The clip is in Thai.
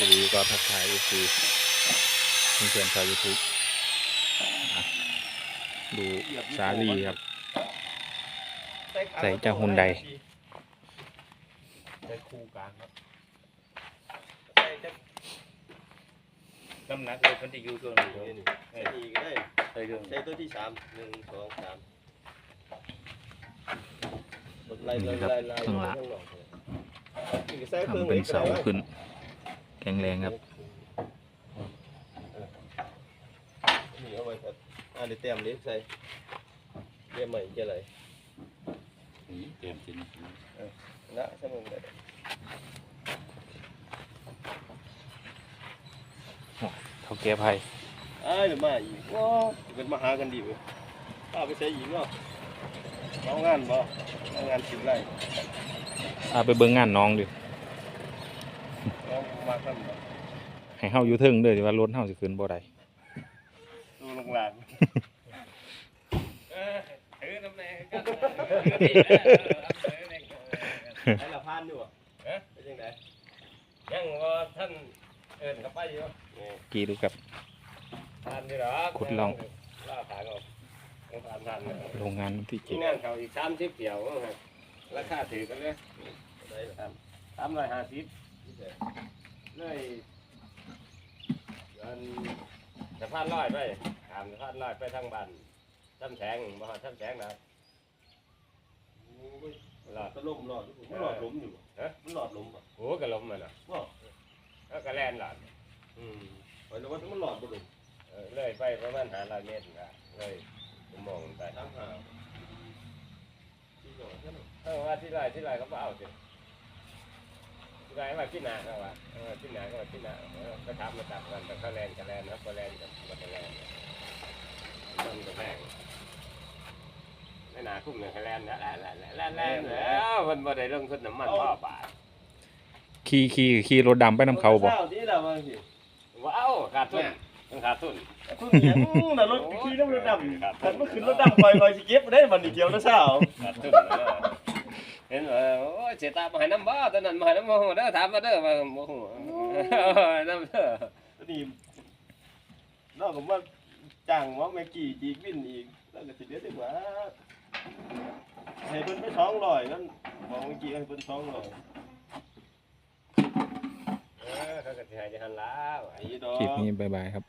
ทีวีก็ทักทายเอซีเพื่อนๆชาวยูทูบดูสาลีครับ ใส่เจ้าฮุนไดใส่คู่กลางครับใส่จักน้ำหนักเลยมันจะอยู่ตัวนี้นี่นี่เอใส่ออีกก็ได้ใส่เครื่องใส่ตัวที่สามหนึ่งสองสามกดไล่ไล่ไล่ไล่ข้างหลังข้างหลังนี่ก็ใส่ครื่องทำเป็นเสาล็กก็ได้ขึ้น แข็งแรงครับนี่เอาไว้ครับอ่าเดี๋ยวเตรียมเล็กใส่เตรียมใหม่จะอะไรนี่เตรียมกินนะใช่ไหมได้เท่าแก่ไพ่อ้ายเดี๋ยวมาอีกว้าเป็นมาหากันดีเว้ยป้าไปใส่อีกเนาะเอางานบ่เอางานสิบไร่เอาไปเบิ่งงานน้องดิเอามาทำบ่ ให้เฮาอยู่เทิงเด้อที่ว่ารถเฮาสิขึ้นบ่ได้ดูลงหลังเออถือน้ำแดงกันไอ้ละพันอยู่อะเอ๊ะเป็นยังไงยังว่าท่านเอินเข้าไปอยู่นี่กี่ดูครับทานนี่หรอขุดลองล่าขายออกทานทานโรงงานวันที่กิเจ็นดงานเขาอีกสามสิบเกี่ยวราคาถือกันเลยได้ละครับสามร้อยห้าสิบ เลยอันสะพานลอยไปถามสะพานลอยไปทางบ้านทำแสงบ่ฮอดทำแสงนะครับโอ้ยหลอดตะล่มหลอดมันหลอดล้มอยู่ฮะ มันหลอดล้มอะโอ้กระลมมันอะว้าแล้วก็แลนหลอดอืมไปแล้วว่ามันหลอดบ่ล้มเออเลยไปประมาณหาร้อยเมตรนะเลยผมมองไปทั้งหาที่หลอดนั่นเออว่าที่ไรที่ไรเขาก็เอาสิ ที่ไรว่าที่นาเขาว่าเออที่นาก็ว่าที่นาเออก็ถามมาตับกันแต่เขาแลนกับแลนนะก็แลนกับก็แลนมันก็แรงไม่นาคุ้มเลยเขาแลนนะแลนแลนแลนแลนแล้วมันบ่ได้ลงทุนน้ำมันพ่อบาทขี่ขี่ขี่รถดำไปนํเขาบ่เช้ที่เราบางทีว้าวขาดทุนมันขาดทุนคุณเหนียงน่ะรถขี่น้ำรถดำแต่เมื่อคืนรถดำคอยคอยสิเก็บได้มันนี่เกี่ยวนะเช้าขาดทุน เลยเห็นว่าโอ้ยเสียตามาให้น้ำบ้าตอนนั้นมาให้น้ำโมโหเด้อถามมาเด้อมาโมโหน้ำเด้อนี่นอกจากว่าจ้างว่าแม่กี่จีกวินอีกแล้วก็สิเดือดดีกว่าให้เพิ่นไปสองร้อยนั่นบอกเมื่อกี้ให้เพิ่นสองร้อยเออเขาก็สิให้จะหันล้าวไอ้ดอคลิปกนี้บ๊ายบายครับ